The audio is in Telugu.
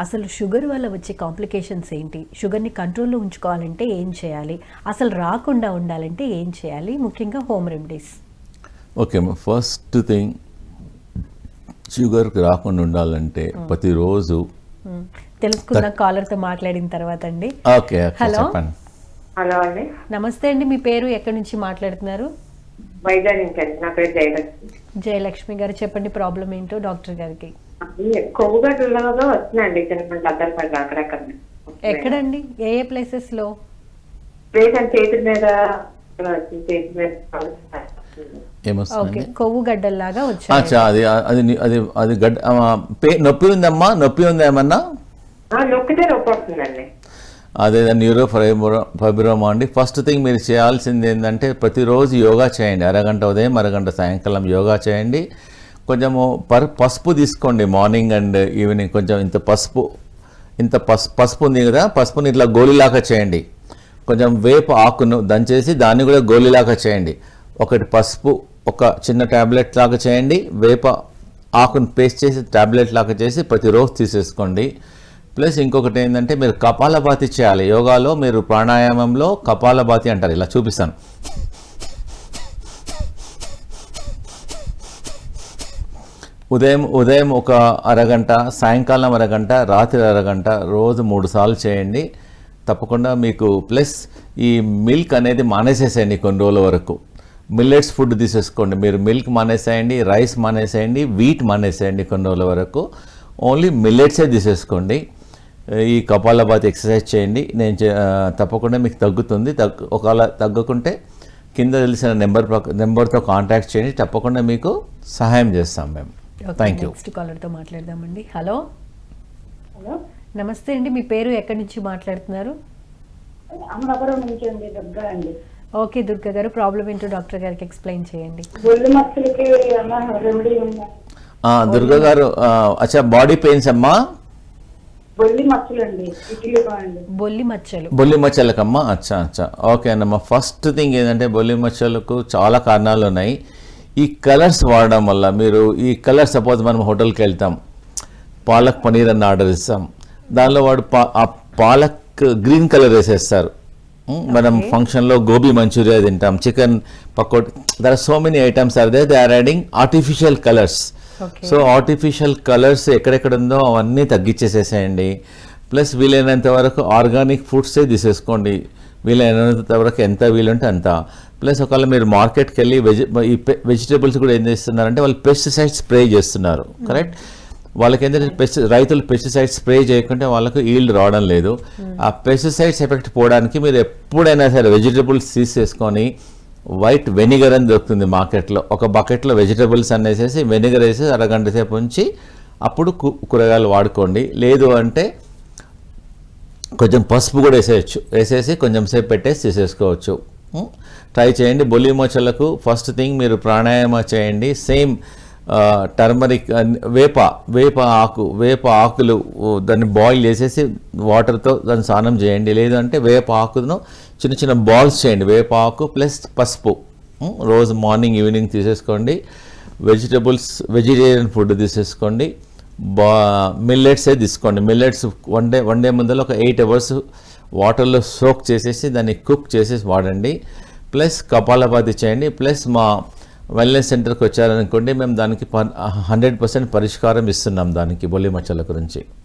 అసలు షుగర్ వల్ల వచ్చే కాంప్లికేషన్స్ ఏంటి? షుగర్ని కంట్రోల్లో ఉంచుకోవాలంటే ఏం చేయాలి? అసలు రాకుండా ఉండాలంటే ఏం చేయాలి? ముఖ్యంగా home remedies. Okay first thing షుగర్కి రాకుండా ఉండాలంటే ప్రతిరోజు తెలుసుకున్న కాలర్తో మాట్లాడిన తర్వాత అండి. ఓకే? చెప్పండి. హలో అండి. నమస్తే అండి మీ పేరు ఎక్కడి నుంచి మాట్లాడుతున్నారు? వైజాగ్ నుంచి అండి నా పేరు జయలక్ష్మి. జయలక్ష్మి గారు చెప్పండి ప్రాబ్లం ఏంటో డాక్టర్ గారికి. చిన్న అక్కడక్కడ ఎక్కడండి? ఏ ఏ ప్లేసెస్లో? వేసాను చేతి మీద చేతి మీద ఏమొస్తుంది కొవ్వు గడ్డల్లాగా అచ్చా అది అది అది అది గడ్ ఆ, పే నొప్పి ఉందమ్మా? నొప్పి ఉందా ఏమన్నా? నొప్పి వస్తుందండి. అదే న్యూరో ఫైబ్రో ఫైబ్రోమా అండి. ఫస్ట్ థింగ్ మీరు చేయాల్సింది ఏంటంటే ప్రతిరోజు యోగా చేయండి. అరగంట ఉదయం అరగంట సాయంకాలం యోగా చేయండి. కొంచెము పర్ పసుపు తీసుకోండి మార్నింగ్ అండ్ ఈవినింగ్. కొంచెం ఇంత పసుపు ఇంత పసు పసుపు ఉంది కదా పసుపుని ఇట్లా గోళీలాగా చేయండి. కొంచెం వేప ఆకును దంచేసి దాన్ని కూడా గోళీలాగా చేయండి. ఒకటి పసుపు ఒక చిన్న ట్యాబ్లెట్ లాగా చేయండి. వేప ఆకును పేస్ట్ చేసి ట్యాబ్లెట్ లాగా చేసి ప్రతిరోజు తీసేసుకోండి. ప్లస్ ఇంకొకటి ఏంటంటే మీరు కపాలభాతి చేయాలి. యోగాలో మీరు ప్రాణాయామంలో కపాలభాతి అంటారు. ఇలా చూపిస్తాను. ఉదయం ఉదయం ఒక అరగంట సాయంకాలం అరగంట రాత్రి అరగంట రోజు మూడు సార్లు చేయండి. తప్పకుండా మీకు ప్లస్ ఈ మిల్క్ అనేది మానేసేసేయండి కొన్ని రోజుల వరకు. మిల్లెట్స్ ఫుడ్ తీసేసుకోండి. మీరు మిల్క్ మానేసేయండి రైస్ మానేసేయండి వీట్ మానేసేయండి కొన్ని రోజుల వరకు. ఓన్లీ మిల్లెట్సే తీసేసుకోండి. ఈ కపాలబాత్ ఎక్సర్సైజ్ చేయండి. నేను చే- తప్పకుండా మీకు తగ్గుతుంది. తగ్గు ఒకవేళ తగ్గకుంటే కింద తెలిసిన నెంబర్ ప్రక- నెంబర్తో కాంటాక్ట్ చేయండి. తప్పకుండా మీకు సహాయం చేస్తాం మేము. థ్యాంక్ యూ నెక్స్ట్ కాలర్తో మాట్లాడదామండి. హలో హలో నమస్తే అండి మీ పేరు ఎక్కడి నుంచి మాట్లాడుతున్నారు? అమలాపురం నుంచి అండి దుర్గా అండి. ఓకే దుర్గా గారు ప్రాబ్లం ఏంటో డాక్టర్ గారికి ఎక్స్ప్లెయిన్ చేయండి. ఒళ్ళు మచ్చలకి ఏమన్నా రెమెడీ ఉందా? ఆ, దుర్గా గారు అచ్చా బాడీ పెయిన్స్ అమ్మా? మచ్చలు బొల్లి మచ్చలు. బొల్లి మచ్చలకమ్మా? అచ్చా అచ్చా. ఓకే అన్నమ్మా ఫస్ట్ థింగ్ ఏంటంటే బొల్లి మచ్చలకు చాలా కారణాలు ఉన్నాయి ఈ కలర్స్ వాడడం వల్ల మీరు ఈ కలర్ సపోజ్ మనం హోటల్కి వెళ్తాం పాలక్ పనీర్ అన్న ఆర్డర్ ఇస్తాం. దానిలో వాడు పా ఆ పాలక్ గ్రీన్ కలర్ వేసేస్తారు. మనం ఫంక్షన్లో గోబీ మంచూరియా తింటాం chicken pakodi there are so many items are they they are adding artificial colours so artificial colours ఎక్కడెక్కడ ఉందో అవన్నీ తగ్గించేసేసేయండి. ప్లస్ వీలైనంత వరకు ఆర్గానిక్ ఫుడ్సే తీసేసుకోండి. వీలైనంత వరకు ఎంత వీలుంటే అంత. ప్లస్ ఒకవేళ మీరు మార్కెట్కి వెళ్ళి వెజి ఈ వెజిటేబుల్స్ కూడా ఏం చేస్తున్నారంటే వాళ్ళు పెస్టిసైడ్స్ స్ప్రే చేస్తున్నారు. కరెక్ట్? వాళ్ళకి ఏంటంటే పెస్టి రైతులు పెస్టిసైడ్స్ స్ప్రే చేయకుంటే వాళ్ళకు ఈల్డ్ రావడం లేదు. ఆ పెస్టిసైడ్స్ ఎఫెక్ట్ పోవడానికి మీరు ఎప్పుడైనా సరే వెజిటేబుల్స్ తీసేసుకొని వైట్ వెనిగర్ అని దొరుకుతుంది మార్కెట్లో. ఒక బకెట్లో వెజిటబుల్స్ అనేసేసి వెనిగర్ వేసి అరగంట సేపు ఉంచి అప్పుడు కూరగాయలు వాడుకోండి. లేదు అంటే కొంచెం పసుపు కూడా వేసేయచ్చు. వేసేసి కొంచెం సేపు పెట్టేసి తీసేసుకోవచ్చు. ట్రై చేయండి. బొలిమోచలకు ఫస్ట్ థింగ్ మీరు ప్రాణాయామ చేయండి. సేమ్ టర్మరిక్ వేప వేప ఆకు వేప ఆకులు దాన్ని బాయిల్ చేసేసి వాటర్తో దాన్ని స్నానం చేయండి. లేదంటే వేప ఆకును చిన్న చిన్న బాల్స్ చేయండి. వేప ఆకు ప్లస్ పసుపు. రోజు మార్నింగ్ ఈవినింగ్ తీసేసుకోండి. వెజిటబుల్స్ వెజిటేరియన్ ఫుడ్ తీసేసుకోండి. బా మిల్లెట్సే తీసుకోండి. Millets one day one day ముందర ఒక ఎయిట్ అవర్స్ వాటర్లో సోక్ చేసేసి దాన్ని కుక్ చేసేసి వాడండి. ప్లస్ కపాలపాతి చేయండి. ప్లస్ మా వెల్నెస్ సెంటర్కి వచ్చారనుకోండి మేము దానికి హండ్రెడ్ పర్సెంట్ పరిష్కారం ఇస్తున్నాం దానికి బొల్లి మచ్చల గురించి.